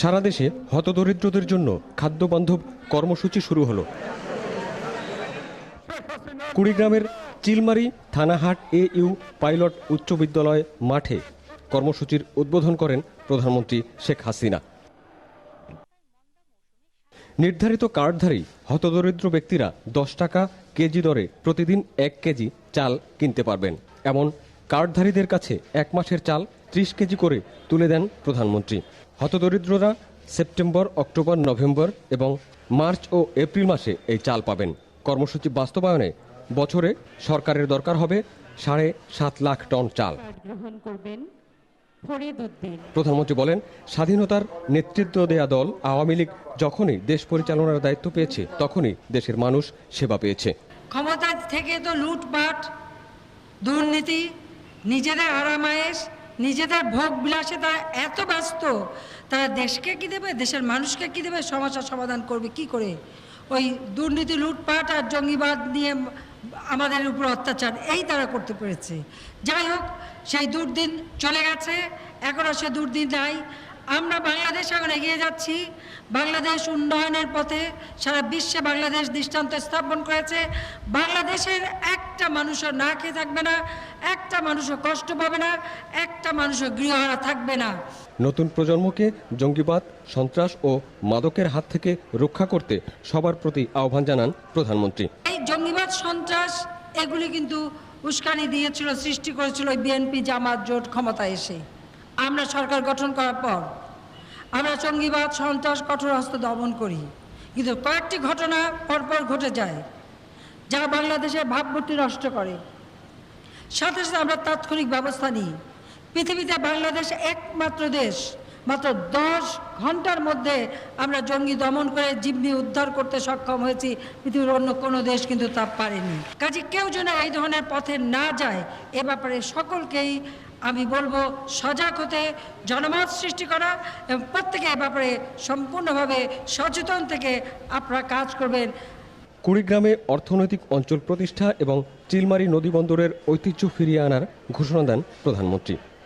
সারা দেশে হতদরিদ্রদের জন্য খাদ্যবান্ধব কর্মসূচি শুরু হলো। কুড়িগ্রামের Chilmari Thanahat A U pilot উচ্চ বিদ্যালয় মাঠে কর্মসূচির উদ্বোধন করেন প্রধানমন্ত্রী শেখ হাসিনা। নির্ধারিত কার্ডধারী হতদরিদ্র ব্যক্তিরা দশ টাকা কেজি দরে প্রতিদিন এক কেজি চাল কিনতে পারবেন। এমন কার্ডধারীদের কাছে এক মাসের চাল ত্রিশ কেজি করে তুলে দেন প্রধানমন্ত্রী। হতদরিদ্ররা সেপ্টেম্বর অক্টোবর নভেম্বর এবং মার্চ ও এপ্রিল মাসে এই চাল পাবেন। কর্মসূচি বাস্তবায়নে বছরে সরকারের দরকার হবে সাড়ে সাত লাখ টন চাল। প্রধানমন্ত্রী বলেন স্বাধীনতার নেতৃত্ব দেয়া দল আওয়ামী লীগ যখনই দেশ পরিচালনার দায়িত্ব পেয়েছে তখনই দেশের মানুষ সেবা পেয়েছে। ক্ষমতা থেকে তো লুটপাট দুর্নীতি নিজেদের আরামায়েশ নিজেদের ভোগ বিলাসে তারা এত ব্যস্ত, তারা দেশকে কি দেবে, দেশের মানুষকে কি দেবে, সমস্যার সমাধান করবে কি করে? ওই দুর্নীতি, লুটপাট আর জঙ্গিবাদ নিয়ে আমাদের উপর অত্যাচার, এই তারা করতে পেরেছে। যাই হোক, সেই দুর্দিন চলে গেছে এখনও সে দুর্দিন নাই। আমরা বাংলাদেশ এখন এগিয়ে যাচ্ছি। বাংলাদেশ উন্নয়নের পথে সারা বিশ্বে বাংলাদেশ দৃষ্টান্ত স্থাপন করেছে। বাংলাদেশের একটা মানুষও না খেয়ে থাকবে না একটা মানুষও কষ্ট পাবে না একটা মানুষও গৃহহারা থাকবে না। নতুন প্রজন্মকে জঙ্গিবাদ সন্ত্রাস ও মাদকের হাত থেকে রক্ষা করতে সবার প্রতি আহ্বান জানান প্রধানমন্ত্রী। এই জঙ্গিবাদ সন্ত্রাস এগুলি কিন্তু উস্কানি দিয়েছিল সৃষ্টি করেছিল বিএনপি জামাত জোট ক্ষমতায় এসে। আমরা সরকার গঠন করার পর আমরা জঙ্গিবাদ, সন্ত্রাস, কঠোর হস্ত দমন করি। কিন্তু কয়েকটি ঘটনা পরপর ঘটে যায়, যা বাংলাদেশের ভাবমূর্তি নষ্ট করে। সাথে সাথে আমরা তাৎক্ষণিক ব্যবস্থা নিই। পৃথিবীতে বাংলাদেশ একমাত্র দেশ, মাত্র দশ ঘণ্টার মধ্যে আমরা জঙ্গি দমন করে জিম্মি উদ্ধার করতে সক্ষম হয়েছি। পৃথিবীর অন্য কোনো দেশ কিন্তু তা পারেনি। কাজে কেউ যেন এই ধরনের পথে না যায়, এ ব্যাপারে সকলকেই আমি বলব সজাগ হতে জনমত সৃষ্টি করা এবং প্রত্যেকে এ ব্যাপারে সম্পূর্ণভাবে সচেতন থেকে আপনারা কাজ করবেন। কুড়িগ্রামে অর্থনৈতিক অঞ্চল প্রতিষ্ঠা এবং চিলমারি নদীবন্দরের ঐতিহ্য ফিরিয়ে আনার ঘোষণা দেন প্রধানমন্ত্রী।